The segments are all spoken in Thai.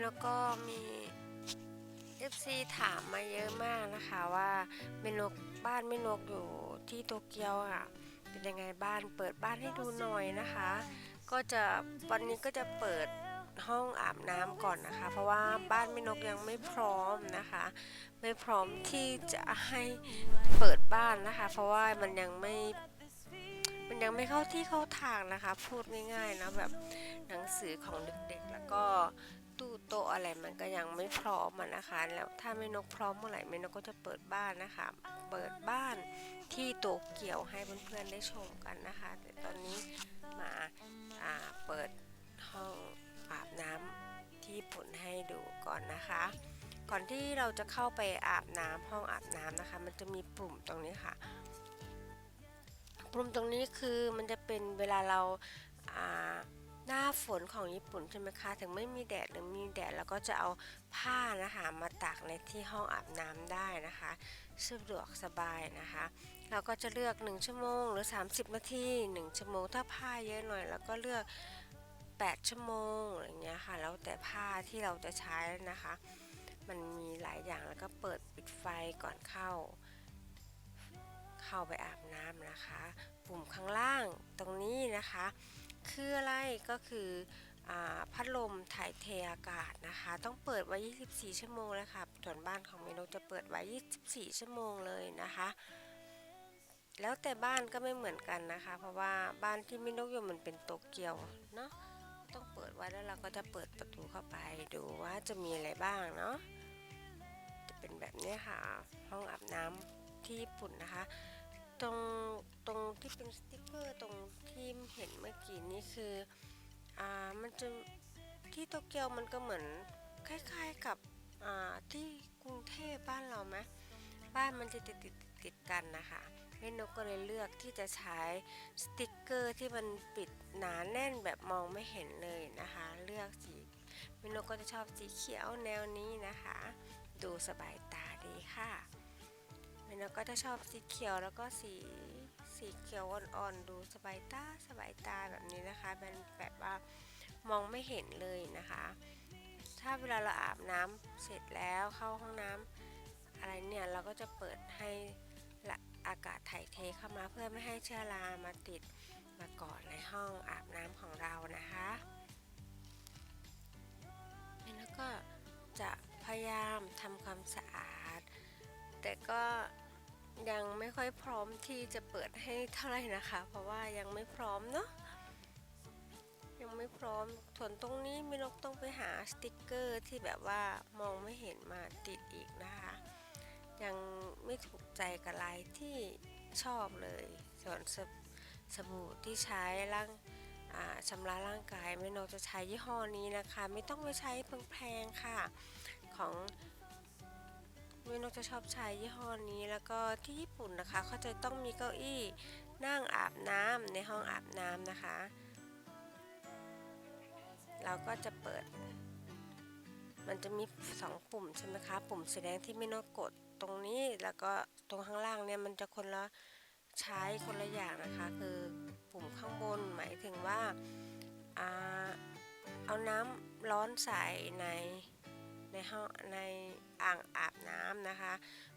แล้วก็มีเอฟซีถามมาเยอะมากนะคะว่าเมนกบ้านไม่นกอยู่ที่โตเกียวอะเป็นยังไงบ้านเปิดบ้านให้ดูหน่อยนะคะ ก็จะวันนี้ก็จะเปิดห้องอาบน้ำก่อนนะคะ เพราะว่าบ้านไม่นกยังไม่พร้อมนะคะ ไม่พร้อมที่จะให้เปิดบ้านนะคะ เพราะว่ามันยังไม่ มันยังไม่เข้าที่เข้าทางนะคะ พูดง่ายๆนะแบบ หนังสือของเด็กๆ แล้วก็ตู้โต๊ะอะไรมันก็ยังไม่พร้อมอะนะคะ แล้วถ้าไม่นกพร้อมเมื่อไหร่ไม่นกก็จะเปิดบ้านนะคะ เปิดบ้านที่โตเกียวให้เพื่อนๆได้ชมกันนะคะ แต่ตอนนี้มาาเปิดห้องอาบน้ำที่ญี่ปุ่นให้ดูก่อนนะคะ ก่อนที่เราจะเข้าไปอาบน้ำห้องอาบน้ำนะคะ มันจะมีปุ่มตรงนี้ค่ะปุ่มตรงนี้คือมันจะเป็นเวลาเราอ่า ฝนของญี่ปุ่นใช่ไหมคะ ถึงไม่มีแดดหรือมีแดดเราก็จะเอาผ้านะคะมาตากในที่ห้องอาบน้ำได้นะคะสะดวกสบายนะคะ เราก็จะเลือก 1 ชั่วโมงหรือ 30 นาที 1 ชั่วโมงถ้าผ้าเยอะหน่อยเราก็เลือก 8 ชั่วโมงอะไรเงี้ยค่ะแล้วแต่ผ้าที่เราจะใช้นะคะ มันมีหลายอย่างแล้วก็เปิดปิดไฟก่อนเข้าเข้าไปอาบน้ำนะคะ ปุ่มข้างล่างตรงนี้นะคะ คืออะไรก็คืออพัดลมถ่ายเทอากาศนะคะ ต้องเปิดไว้ 24 ชั่วโมงเลยค่ะส่วนบ้านของเมนูจะเปิดไว้ 24 ชั่วโมงเลยนะคะ แล้วแต่บ้านก็ไม่เหมือนกันนะคะ เพราะว่าบ้านที่มินกอยู่มันเป็นโตเกียวเนาะต้องเปิดไว้แล้วเราก็จะเปิดประตูเข้าไปดูว่าจะมีอะไรบ้างเนาะจะเป็นแบบนี้ค่ะ ห้องอาบน้ำที่ญี่ปุ่นนะคะ ตรงตรงที่เป็นสติกเกอร์ตรงท เห็นเมื่อกี้นี้คือ อ่า มันจะที่โตเกียวมันก็เหมือนคล้ายๆกับ อ่า ที่กรุงเทพบ้านเราไหมบ้านมันจะติดติดติดกันนะคะแม่นกก็เลยเลือกที่จะใช้สติกเกอร์ที่มันปิดหนาแน่นแบบมองไม่เห็นเลยนะคะ เลือกสีแม่นกก็จะชอบสีเขียวแนวนี้นะคะ ดูสบายตาดีค่ะเมนก็จะชอบสีเขียวแล้วก็สี สีเขียวอ่อนๆดูสบายตาสบายตาแบบนี้นะคะเป็นแบบว่ามองไม่เห็นเลยนะคะ ถ้าเวลาเราอาบน้ำเสร็จแล้วเข้าห้องน้ำอะไรเนี่ยเราก็จะเปิดให้อากาศถ่ายเทเข้ามาเพื่อไม่ให้เชื้อรามาติดมาเกาะในห้องอาบน้ำของเรานะคะแล้วก็จะพยายามทำความสะอาด แต่ก็ ยังไม่ค่อยพร้อมที่จะเปิดให้เท่าไหร่นะคะ เพราะว่ายังไม่พร้อมเนาะยังไม่พร้อมส่วนตรงนี้มินกต้องไปหาสติกเกอร์ที่แบบว่ามองไม่เห็นมาติดอีกนะคะ ยังไม่ถูกใจกับลายที่ชอบเลย ส่วนสบสบู่ที่ใช้ร่างชำระร่างกายไมินกจะใช้ยี่ห้อนี้นะคะ ไม่ต้องไปใช้แพงๆค่ะ ของ เมนกจะชอบใช้ยี่ห้อนี้ แล้วก็ที่ญี่ปุ่นนะคะเขาจะต้องมีเก้าอี้นั่งอาบน้ำในห้องอาบน้ำนะคะ เราก็จะเปิด มันจะมีสองปุ่มใช่ไหมคะ ปุ่มสีแดงที่ไม่นกกดตรงนี้แล้วก็ตรงข้างล่างเนี่ยมันจะคนละใช้คนละอย่างนะคะ คือปุ่มข้างบนหมายถึงว่าอ่าเอาน้ำร้อนใส่ในในห้องใน อ่างอาบน้ำนะคะ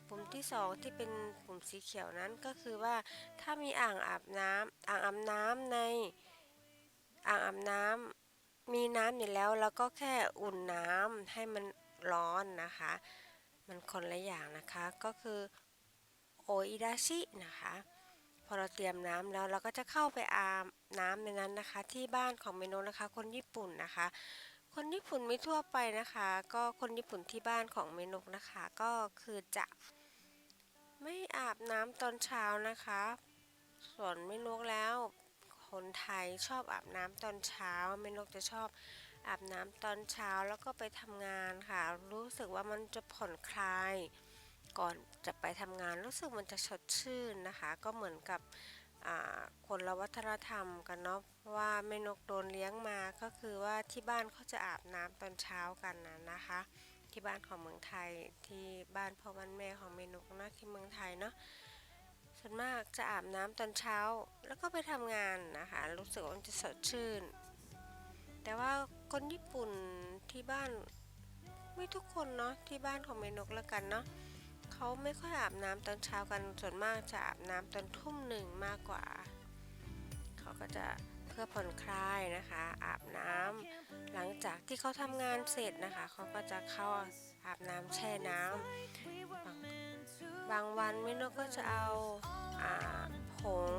ปุ่มที่สองที่เป็นปุ่มสีเขียวนั้นก็คือว่าถ้ามีอ่างอาบน้ำอ่างอาบน้ำในอ่างอาบน้ำมีน้ำอยู่แล้วแล้วก็แค่อุ่นน้ำให้มันร้อนนะคะ มันคนละอย่างนะคะก็คือโออิดาชินะคะพอเราเตรียมน้ำแล้วเราก็จะเข้าไปอาบน้ำในนั้นนะคะ ที่บ้านของเมนูนะคะ คนญี่ปุ่นนะคะ คนญี่ปุ่นไม่ทั่วไปนะคะ ก็คนญี่ปุ่นที่บ้านของเมนกนะคะ ก็คือจะไม่อาบน้ำตอนเช้านะคะ ส่วนเมนกแล้วคนไทยชอบอาบน้ำตอนเช้าเมนกจะชอบอาบน้ำตอนเช้าแล้วก็ไปทำงานค่ะ รู้สึกว่ามันจะผ่อนคลาย ก่อนจะไปทำงานรู้สึกมันจะสดชื่นนะคะ ก็เหมือนกับ คนละวัฒนธรรมกันเนาะเพราะว่าแม่นกโดนเลี้ยงมาก็คือว่าที่บ้านเขาจะอาบน้ำตอนเช้ากันนะนะคะ ที่บ้านของเมืองไทยที่บ้านพ่อบ้านแม่ของเมนกนะที่เมืองไทยเนาะส่วนมากจะอาบน้ำตอนเช้าแล้วก็ไปทำงานนะคะ รู้สึกว่ามันจะสดชื่น แต่ว่าคนญี่ปุ่นที่บ้านไม่ทุกคนเนาะที่บ้านของเมนกแล้วกันเนาะ เขาไม่ค่อยอาบน้ำตอนเช้ากันส่วนมากจะอาบน้ำตอนทุ่มหนึ่งมากกว่า เขาก็จะเพื่อผ่อนคลายนะคะ อาบน้ำหลังจากที่เขาทำงานเสร็จนะคะ เขาก็จะเข้าอาบน้ำแช่น้ำบางบางวันเมนกก็จะเอาอาผง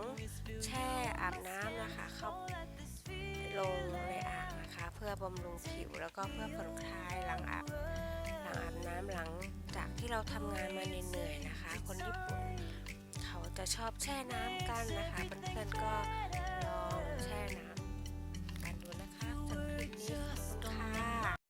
แช่อาบน้ำนะคะ เข้าลงในอ่างนะคะ เพื่อบำรุงผิวแล้วก็เพื่อผ่อนคลายหลังอาบ ลังอาบน้ำหลังจากที่เราทำงานมาเหนื่อยๆนะคะ คนญี่ปุ่นเขาจะชอบแช่น้ำกันนะคะเพื่อนๆก็ลองแช่น้ำกันดูนะคะคลิปนี้